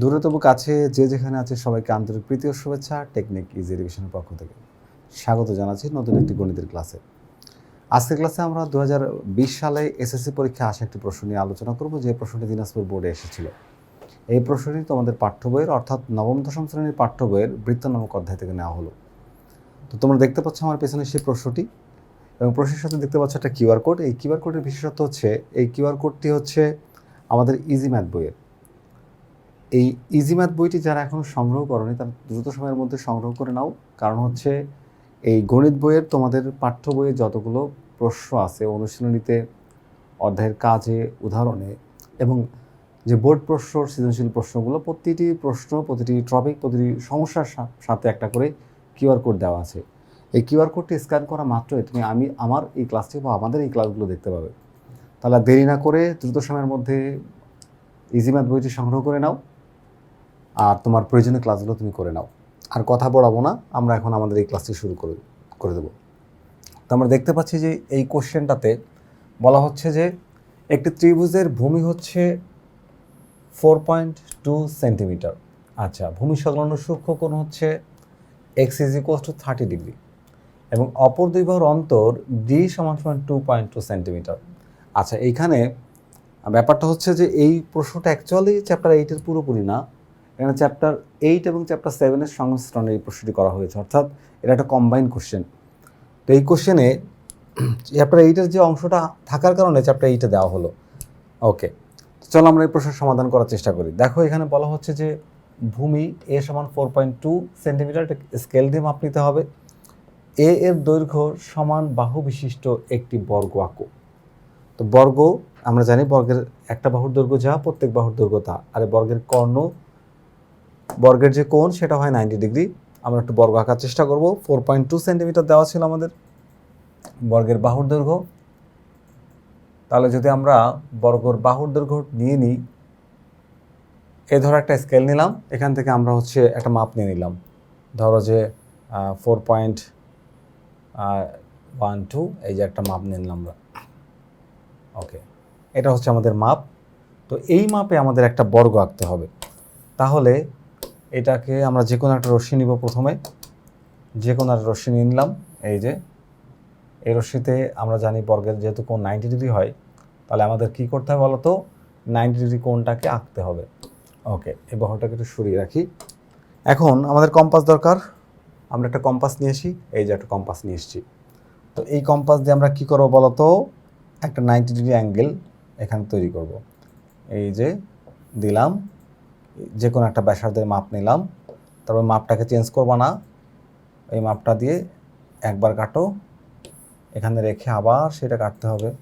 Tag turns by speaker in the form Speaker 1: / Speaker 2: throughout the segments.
Speaker 1: দূরে তবু কাছে, যে যেখানে আছে, সবাইকে আন্তরিক প্রীতি ও শুভেচ্ছা, টেকনিক ইজি এডুকেশনের পক্ষ থেকে। স্বাগত জানাচ্ছি নতুন একটি গণিতের ক্লাসে। আজকের ক্লাসে আমরা দু বিশ সালে এসএসসি পরীক্ষা আসা একটি প্রশ্ন নিয়ে আলোচনা করব, যে প্রশ্নটি দিনাজপুর বোর্ডে এসেছিল। এই প্রশ্নটি তোমাদের পাঠ্য বইয়ের, অর্থাৎ নবম, দশম শ্রেণির পাঠ্য বইয়ের বৃত্ত নামক অধ্যায় থেকে নেওয়া হলো। তো তোমরা দেখতে পাচ্ছ আমার পেছনে সেই প্রশ্নটি, এবং প্রশ্নের সাথে দেখতে পাচ্ছ একটা কিউআর কোড। এই কিউআর কোডের বিশেষত্ব হচ্ছে, এই কিউআর কোডটি হচ্ছে আমাদের ইজি ম্যাথ বইয়ের। এই ইজি ম্যাথ বইটি যারা এখনও সংগ্রহ করনি, তারা দ্রুত সময়ের মধ্যে সংগ্রহ করে নাও। কারণ হচ্ছে এই গণিত বইয়ের তোমাদের পাঠ্য বইয়ে যতগুলো প্রশ্ন আছে, অনুশীলনীতে, অধ্যায়ের কাজে, উদাহরণে এবং যে বোর্ড প্রশ্ন, সৃজনশীল প্রশ্নগুলো, প্রতিটি প্রশ্ন, প্রতিটি টপিক প্রতিটি সমস্যার সাথে একটা করে কিউআর কোড দেওয়া আছে। এই কিউআর কোডটি স্ক্যান করা মাত্রই তুমি আমি, আমার এই ক্লাসটি বা আমাদের এই ক্লাসগুলো দেখতে পাবে। তাহলে দেরি না করে দ্রুত সময়ের মধ্যে ইজি ম্যাথ বইটি সংগ্রহ করে নাও। আর তোমার প্রয়োজনীয় ক্লাসগুলো তুমি করে নাও। আর কথা বলাবো না, আমরা এখন আমাদের এই ক্লাসটি শুরু করে করে দেবো। তো আমরা দেখতে পাচ্ছি যে এই কোশ্চেনটাতে বলা হচ্ছে যে একটি ত্রিভুজের ভূমি হচ্ছে ফোর পয়েন্ট টু সেন্টিমিটার আচ্ছা ভূমি সংলগ্ন সূক্ষ্ম কোণ হচ্ছে X is equals to thirty degree এবং অপর দুই বাহুর অন্তর ডি সমান সমান টু পয়েন্ট টু সেন্টিমিটার আচ্ছা এইখানে ব্যাপারটা হচ্ছে যে এই প্রশ্নটা অ্যাকচুয়ালি চ্যাপ্টার এইটের পুরোপুরি না এখানে চ্যাপ্টার এইট এবং চ্যাপ্টার সেভেনের সংমিশ্রণে এই প্রশ্নটি করা হয়েছে। অর্থাৎ এটা একটা কম্বাইন কোশ্চেন তো এই কোশ্চেনে চ্যাপ্টার এইটের যে অংশটা থাকার কারণে চ্যাপ্টার এইটে দেওয়া হলো। ওকে চলো আমরা এই প্রশ্নের সমাধান করার চেষ্টা করি। দেখো এখানে বলা হচ্ছে যে ভূমি এ সমান four point two centimetre scale দিয়ে মাপ নিতে হবে। এ এর দৈর্ঘ্য সমান বাহু বিশিষ্ট একটি বর্গ আঁকো। তো বর্গ, আমরা জানি বর্গের একটা বাহুর দৈর্ঘ্য যা, প্রত্যেক বাহুর দৈর্ঘ্য তা। আর বর্গের কর্ণ বর্গের যে কোণ, সেটা হয় নাইনটি ডিগ্রি আমরা একটু বর্গ আঁকার চেষ্টা করব। ফোর পয়েন্ট টু সেন্টিমিটার দেওয়া ছিল আমাদের বর্গের বাহুর দৈর্ঘ্য। তাহলে যদি আমরা বর্গর বাহুর দৈর্ঘ্য নিয়ে নিই, এ ধরো একটা স্কেল নিলাম। এখান থেকে আমরা হচ্ছে একটা মাপ নিয়ে নিলাম। ধরো যে ফোর পয়েন্ট ওয়ান টু এই যে একটা মাপ নিয়ে নিলাম আমরা। ওকে এটা হচ্ছে আমাদের মাপ। তো এই মাপে আমাদের একটা বর্গ আঁকতে হবে। তাহলে এটাকে আমরা যে কোনো একটা রশ্মি নিব প্রথমে। যে কোনো একটা রশ্মি নিলাম, এই যে। এই রশ্মিতে আমরা জানি বর্গের যেহেতু কোণ নাইনটি ডিগ্রি হয়, তাহলে আমাদের কি করতে হবে বলতো? নাইনটি ডিগ্রি কোণটাকে আঁকতে হবে। ওকে এই বহরটাকে একটু সরিয়ে রাখি। এখন আমাদের কম্পাস দরকার। আমরা একটা কম্পাস নিয়ে আসি, এই যে একটা কম্পাস নিয়ে এসেছি। তো এই কম্পাস দিয়ে আমরা কি করব বলতো? একটা নাইনটি ডিগ্রি অ্যাঙ্গেল এখানে তৈরি করব। এই যে দিলাম। যে কোনো একটা ব্যাসার্ধের মাপ নিলাম। তারপর মাপটাকে চেঞ্জ করব না। এই মাপটা দিয়ে একবার কাটো। এখানে রেখে আবার সেটা কাটতে হবে।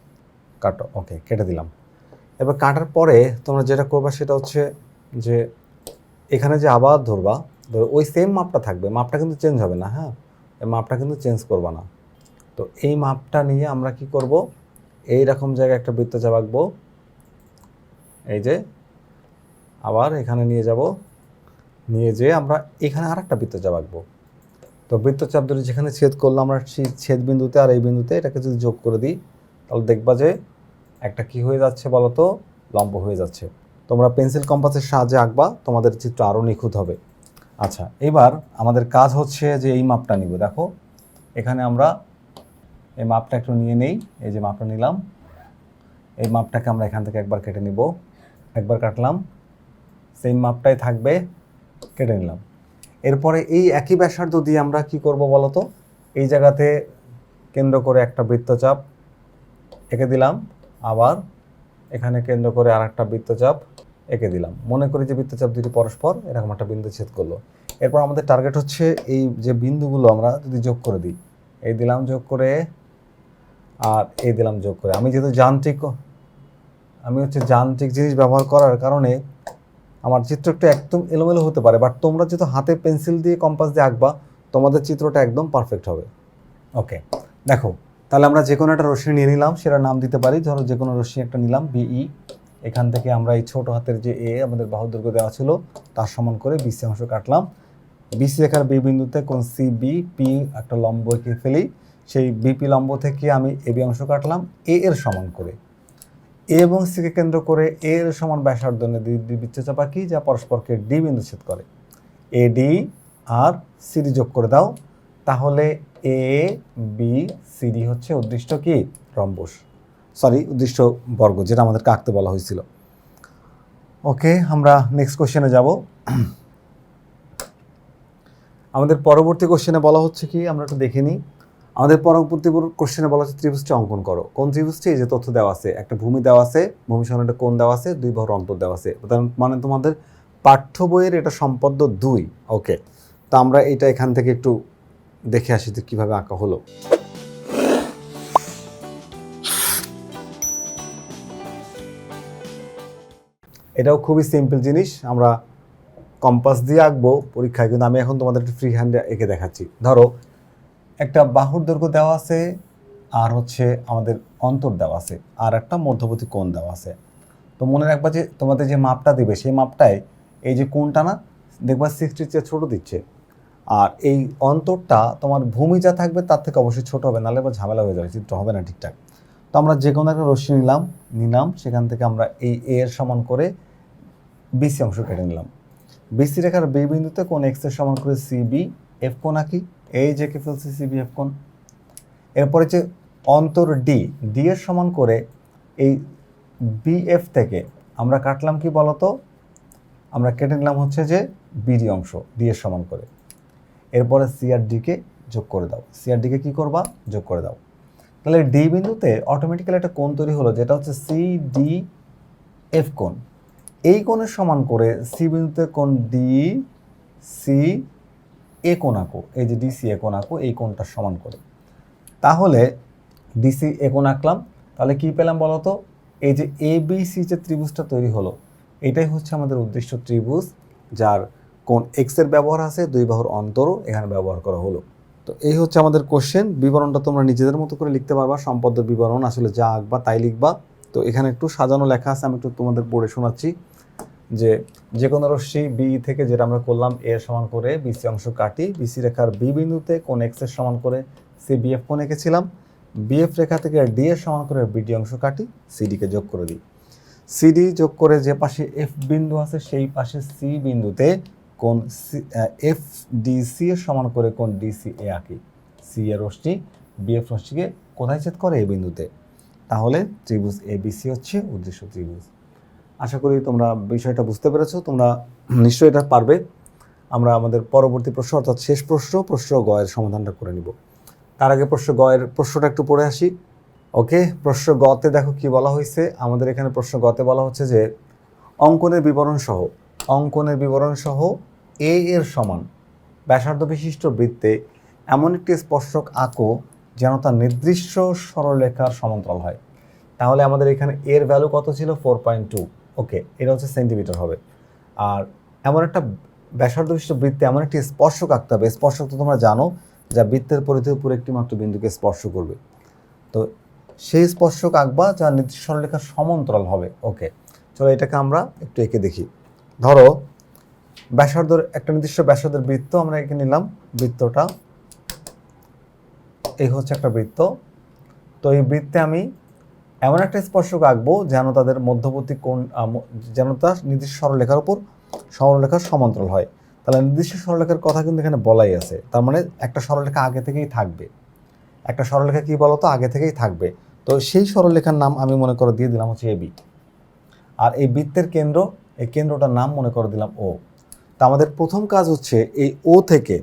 Speaker 1: কাটো ওকে কেটে দিলাম। এবার কাটার পরে তোমরা যেটা করবা সেটা হচ্ছে যে এখানে যে আবার ধরবা, ধরো ওই সেম মাপটা থাকবে। মাপটা কিন্তু চেঞ্জ হবে না হ্যাঁ? এই মাপটা কিন্তু চেঞ্জ করবা না। তো এই মাপটা নিয়ে আমরা কি করব? এই রকম জায়গায় একটা বৃত্তচাপ আঁকবো। এই যে আবার এখানে নিয়ে যাব। নিয়ে যেয়ে আমরা এখানে আর একটা বৃত্তচাপ আঁকবো। তো বৃত্তচাপ ধরে যেখানে ছেদ করলাম, আমরা সেই ছেদ বিন্দুতে আর এই বিন্দুতে এটাকে যদি যোগ করে দিই, তাহলে দেখবা যে একটা কি হয়ে যাচ্ছে বলো তো লম্ব হয়ে যাচ্ছে। তোমরা পেন্সিল কম্পাসের সাহায্যে আঁকবা, তোমাদের চিত্র আরও নিখুঁত হবে। আচ্ছা এবার আমাদের কাজ হচ্ছে যে এই মাপটা নিব। দেখো, এখানে আমরা এই মাপটা একটু নিয়ে নেই, এই যে মাপটা নিলাম। এই মাপটাকে আমরা এখান থেকে একবার কেটে নিব। একবার কাটলাম। সেম মাপটাই থাকবে, কেটে নিলাম। এরপরে এই একই ব্যাসার্ধ দিয়ে আমরা কি করব বলো তো? এই জায়গাতে কেন্দ্র করে একটা বৃত্তচাপ এঁকে দিলাম, আবার এখানে কেন্দ্র করে আর একটা বৃত্তচাপ এঁকে দিলাম। মনে করি যে বৃত্তচাপ দুটি পরস্পর, এরকম একটা বিন্দু ছেদ করল। এরপর আমাদের টার্গেট হচ্ছে এই যে বিন্দুগুলো আমরা যদি যোগ করে দিই, এই দিলাম যোগ করে, আর এই দিলাম যোগ করে। আমি যেহেতু যান্ত্রিক, আমি হচ্ছে যান্ত্রিক জিনিস ব্যবহার করার কারণে আমার চিত্র একটু একদম এলোমেলো হতে পারে বাট তোমরা যেহেতু হাতে পেন্সিল দিয়ে কম্পাস দিয়ে আঁকবা, তোমাদের চিত্রটা একদম পারফেক্ট হবে। ওকে দেখো, তাহলে আমরা যে কোনো একটা রশ্মি নিয়ে নিলাম সেটা নাম দিতে পারি। ধরো যে কোনো রশ্মি একটা নিলাম বিই এখান থেকে আমরা এই ছোট হাতের যে এ আমাদের বাহু দৈর্ঘ্য দেওয়া ছিল, তার সমান করে বিসি অংশ কাটলাম। বিসি রেখার বি বিন্দুতে কোন সি বি পি একটা লম্ব এঁকে ফেলি। সেই বিপি লম্ব থেকে আমি এ বি অংশ কাটলাম এ এর সমান করে। এ এবং সিকে কেন্দ্র করে এর সমান ব্যাসার্ধ বৃত্তচাপ আঁকি যা পরস্পরকে ডি বিন্দুচ্ছেদ করে। এ, ডি, আর সিডি যোগ করে দাও। তাহলে এ, বি সিডি হচ্ছে উদ্দিষ্ট কি? রম্বস। সরি, উদ্দিষ্ট বর্গ, যেটা আমাদেরকে আঁকতে বলা হয়েছিল। ওকে, আমরা নেক্সট কোশ্চেনে যাব। আমাদের পরবর্তী কোশ্চেনে বলা হচ্ছে কি? আমরা একটু দেখে নিই। আমাদের পরবর্তী কোশ্চেনে বলা হচ্ছে ত্রিভুজটি অঙ্কন করো। কোন ত্রিভুজটি? এই যে তথ্য দেওয়া আছে, একটা ভূমি দেওয়া আছে, ভূমি সমান একটা কোণ দেওয়া আছে, দুই বাহুর অন্তর দেওয়া আছে। মানে তোমাদের পাঠ্য বইয়ের এটা সম্পদ্য দুই। ওকে তো আমরা এটা এখান থেকে একটু দেখে আসি যে কীভাবে আঁকা হলো। এটাও খুবই সিম্পল জিনিস। আমরা কম্পাস দিয়ে আঁকবো পরীক্ষায়, কিন্তু আমি এখন তোমাদের একটু ফ্রি হ্যান্ডে এঁকে দেখাচ্ছি। ধরো একটা বাহুর দৈর্ঘ্য দেওয়া আছে, আর হচ্ছে আমাদের অন্তর দেওয়া আছে, আর একটা মধ্যবর্তী কোণ দেওয়া আছে। তো মনে রাখবা যে তোমাদের যে মাপটা দিবে, সেই মাপটায় এই যে কোণটা না, দেখবা সিক্সটির চেয়ে ছোটো দিচ্ছে। আর এই অন্তরটা তোমার ভূমি যা থাকবে তার থেকে অবশ্যই ছোট হবে, নাহলে এবার ঝামেলা হয়ে যাবে, চিত্র হবে না ঠিকঠাক। তো আমরা যে কোনো একটা রশ্মি নিলাম নিলাম, সেখান থেকে আমরা এই এ এর সমান করে বিসি অংশ কেটে নিলাম। বিসি রেখার বি বিন্দুতে কোন এক্সের সমান করে সিবি এফ কোণ আঁকি এই যে কে ফেলছি সিবি এফ কোণ? এরপরে যে অন্তর ডি ডি এর সমান করে এই বিএফ থেকে আমরা কাটলাম কি বলতো? আমরা কেটে নিলাম হচ্ছে যে বিডি অংশ ডি এর সমান করে। এরপরে সিআর ডিকে যোগ করে দাও। সিআর ডিকে কী করবা? যোগ করে দাও। তাহলে ডি বিন্দুতে অটোমেটিক্যালি একটা কোণ তৈরি হলো, যেটা হচ্ছে সি ডি এফ কোণ। এই কোণের সমান করে সি বিন্দুতে কোণ ডি সি এ কোণ আঁকো এই যে ডিসি এ কোণ আঁকো এই কোণটার সমান করে। তাহলে ডিসি এ কোণ আঁকলাম তাহলে কি পেলাম বলো তো এই যে এ বি সি যে ত্রিভুজটা তৈরি হলো, এটাই হচ্ছে আমাদের উদ্দেশ্য ত্রিভুজ, যার কোন এক্সের ব্যবহার আছে, দুই বাহুর অন্তরও এখানে ব্যবহার করা হলো। তো এই হচ্ছে আমাদের কোশ্চেন বিবরণটা তোমরা নিজেদের মতো করে লিখতে পারবা সম্পদের বিবরণ, আসলে যা আঁকবা তাই লিখবা। তো এখানে একটু সাজানো লেখা আছে, আমি একটু তোমাদের পড়ে শোনাচ্ছি। যে যে কোনো রশ্মি বি থেকে যেটা আমরা করলাম এ সমান করে বিসি অংশ কাটি বিসি রেখার বি বিন্দুতে কোন এক্সের সমান করে সি বিএফ কোন এঁকেছিলাম বিএফ রেখা থেকে ডি এর সমান করে বিডি অংশ কাটি সিডিকে যোগ করে দিই। সিডি যোগ করে যে পাশে এফ বিন্দু আছে সেই পাশে সি বিন্দুতে কোন এফ ডিসি এর সমান করে কোন ডিসি এ আঁকি। সি এর রশ্মি বিএফ রশ্মিকে কোথায় ছেদ করে? এ বিন্দুতে। তাহলে ত্রিভুজ এ বিসি হচ্ছে উদ্দেশ্য ত্রিভুজ। আশা করি তোমরা বিষয়টা বুঝতে পেরেছ, তোমরা নিশ্চয়ই এটা পারবে। আমরা আমাদের পরবর্তী প্রশ্ন, অর্থাৎ শেষ প্রশ্ন প্রশ্ন গয়ের সমাধানটা করে নিব। তার আগে প্রশ্ন গয়ের প্রশ্নটা একটু পড়ে আসি। ওকে, প্রশ্ন গতে দেখো কি বলা হয়েছে। আমাদের এখানে প্রশ্ন গতে বলা হচ্ছে যে, অঙ্কনের বিবরণ সহ, অঙ্কনের বিবরণ সহ এ এর সমান ব্যাসার্ধ বিশিষ্ট বৃত্তে এমন একটি স্পর্শক আঁকো যেন তা নির্দিষ্ট সরলরেখার সমান্তরাল হয়। তাহলে আমাদের এখানে এর ভ্যালু কত ছিল? ফোর পয়েন্ট টু ওকে, এটা হচ্ছে সেন্টিমিটার হবে। আর এমন একটা ব্যাসার্ধ বিশিষ্ট বৃত্তে এমন একটি স্পর্শক আঁকতে হবে, স্পর্শক তো তোমরা জানো, যা বৃত্তের পরিধির উপর একটি মাত্র বিন্দুকে স্পর্শ করবে। তো সেই স্পর্শক আঁকবা যা নির্দিষ্ট সরলরেখার সমান্তরাল হবে। ওকে, চলো এটাকে আমরা একটু এঁকে দেখি। ধরো, ব্যাসার্ধর, একটা নির্দিষ্ট ব্যাসার্ধের বৃত্ত আমরা এঁকে নিলাম। বৃত্তটা, এই হচ্ছে একটা বৃত্ত। তো এই বৃত্তে আমি এমন একটা স্পর্শক আঁকবো যেন তাদের মধ্যবর্তী ম- যেন তা নির্দিষ্ট সরলরেখার উপর সরলরেখার সমান্তরাল হয়। তাহলে নির্দিষ্ট সরলরেখার কথা কিন্তু এখানে বলাই আছে। তার মানে একটা সরলরেখা আগে থেকেই থাকবে। একটা সরলরেখা কি বলতো? আগে থেকেই থাকবে। তো সেই সরলরেখার নাম আমি মনে করে দিয়ে দিলাম হচ্ছে এ এবি আর এই বৃত্তের কেন্দ্র, এই কেন্দ্রটার নাম মনে করে দিলাম ও তা আমাদের প্রথম কাজ হচ্ছে এই ও থেকে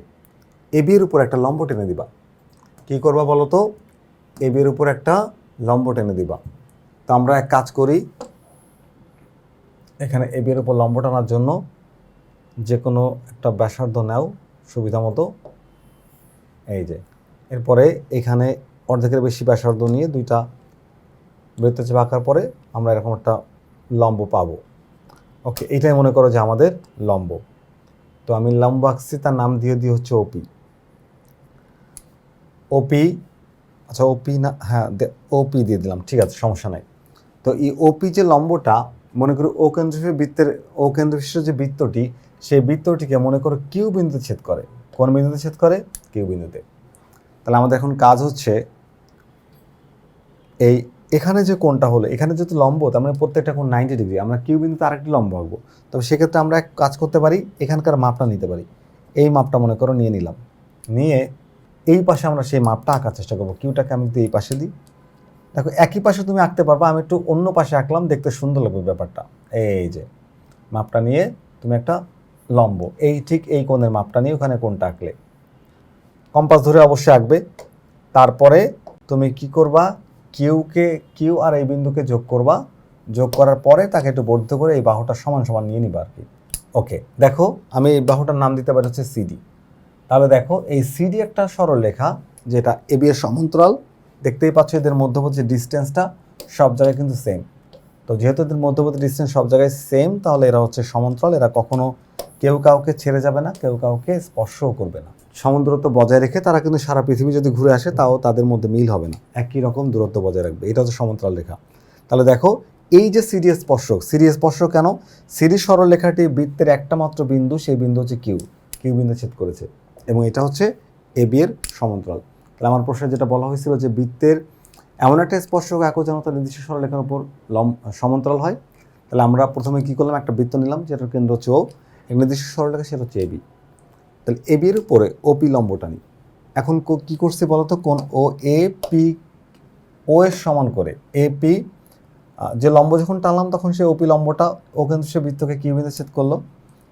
Speaker 1: এ এবির উপর একটা লম্ব টেনে দিবা। কি করবা বলো তো এ এবির উপর একটা লম্ব টেনে দিবা। তো আমরা এক কাজ করি, এখানে এবির উপর লম্ব টানার জন্য যে কোনো একটা ব্যাসার্ধ নাও সুবিধা মতো। এই যে, এরপরে এখানে অর্ধেকের বেশি ব্যাসার্ধ নিয়ে দুইটা বৃত্তচাপ আঁকার পরে আমরা এরকম একটা লম্ব পাবো। ওকে, এইটাই মনে করো যে আমাদের লম্ব। তো আমি লম্ব আঁকছি, তার নাম দিয়ে দিয়ে হচ্ছে ওপি ওপি আচ্ছা ওপি না হ্যাঁ ওপি দিয়ে দিলাম, ঠিক আছে, সমস্যা নাই। তো এই ওপি যে লম্বটা, মনে করি ও কেন্দ্র বৃত্তের ও কেন্দ্র যে বৃত্তটি, সেই বৃত্তটিকে মনে করো কিউ বিন্দুতে ছেদ করে। কোন বিন্দুতে ছেদ করে? কিউ বিন্দুতে। তাহলে আমাদের এখন কাজ হচ্ছে, এই এখানে যে কোণটা হলো, এখানে যেহেতু লম্ব, তার মানে প্রত্যেকটা কোণ নাইনটি ডিগ্রি আমরা কিউ বিন্দুতে আরেকটি লম্ব আঁকবো। তবে সেক্ষেত্রে আমরা এক কাজ করতে পারি, এখানকার মাপটা নিতে পারি। এই মাপটা মনে করো নিয়ে নিলাম। নিয়ে এই পাশে আমরা সেই মাপটা আঁকার চেষ্টা করব। কিউটাকে আমি যদি এই পাশে দিই, দেখো একই পাশে তুমি আঁকতে পারবা, আমি একটু অন্য পাশে আঁকলাম, দেখতে সুন্দর লাগবে ব্যাপারটা। এই যে, মাপটা নিয়ে তুমি একটা লম্ব, এই ঠিক এই কোণের মাপটা নিয়ে ওখানে কোনটা আঁকলে। কম্পাস ধরে অবশ্যই আঁকবে। তারপরে তুমি কি করবা, কিউকে, কিউ আর এই বিন্দুকে যোগ করবা। যোগ করার পরে তাকে একটু বর্ধিত করে এই বাহুটা সমান সমান নিয়ে নিবা আর কি। ওকে, দেখো, আমি এই বাহুটার নাম দিতে পারি হচ্ছে সিডি। তাহলে দেখো, এই সিডি একটা সরলরেখা যেটা এবি এর সমান্তরাল, দেখতেই পাচ্ছ এদের মধ্যবর্তী ডিস্টেন্সটা সব জায়গায় কিন্তু সেম তো যেহেতু এদের মধ্যবর্তী ডিস্টেন্স সব জায়গায় সেম তাহলে এরা হচ্ছে সমান্তরাল, এরা কখনো কেউ কাউকে ছেড়ে যাবে না, কেউ কাউকে স্পর্শও করবে না। সমুদ্রত্ব বজায় রেখে তারা কিন্তু সারা পৃথিবী যদি ঘুরে আসে, তাও তাদের মধ্যে মিল হবে না। একই রকম দূরত্ব বজায় রাখবে। এটা হচ্ছে সমান্তরাল রেখা। তাহলে দেখো, এই যে সিরিয়াস স্পর্শক সিরিয়াস স্পর্শক কেন? সিরিজ সরলরেখাটি বৃত্তের একটা মাত্র বিন্দু, সেই বিন্দু হচ্ছে কিউ কিউ বিন্দু ছেদ করেছে। এবং এটা হচ্ছে এ বি এর সমান্তরাল। তাহলে আমার প্রশ্নে যেটা বলা হয়েছিল যে বৃত্তের এমন একটা স্পর্শক একো যেন তার নির্দিষ্ট সরলরেখার উপর লম সমান্তরাল হয়, তাহলে আমরা প্রথমে কী করলাম? একটা বৃত্ত নিলাম, যেটার কেন্দ্র হচ্ছে ও এক নির্দিষ্ট সরলরেখা সেটা হচ্ছে এবি তাহলে এবি এর উপরে ওপি লম্বটা নিই। এখন কো- কি করছে বলতো? কোন ও এ পি ও এর সমান করে এ পি যে লম্ব যখন টানলাম, তখন সে ওপি লম্বটা, ও কিন্তু সে বৃত্তকে কিউ বিন্দু ছেদ করল।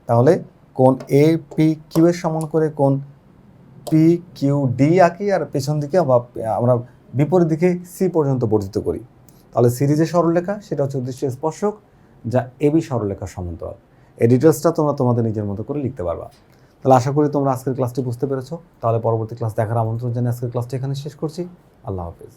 Speaker 1: তাহলে কোন এ পি কিউ এর সমান করে কোন পি কিউ ডি আঁকি আর পেছন দিকে বা, আমরা বিপরীত দিকে সি পর্যন্ত বর্ধিত করি। তাহলে সিরিজের সরলরেখা, সেটা হচ্ছে উদ্দেশ্য স্পর্শক, যা এ এবি সরলরেখার সমান্তরাল। এই ডিটেলসটা তোমরা তোমাদের নিজের মতো করে লিখতে পারবা। তাহলে আশা করি তোমরা আজকের ক্লাসটি বুঝতে পেরেছ। তাহলে পরবর্তী ক্লাস দেখার আমন্ত্রণ জানিয়ে আজকের ক্লাসটি এখানে শেষ করছি। আল্লাহ হাফিজ।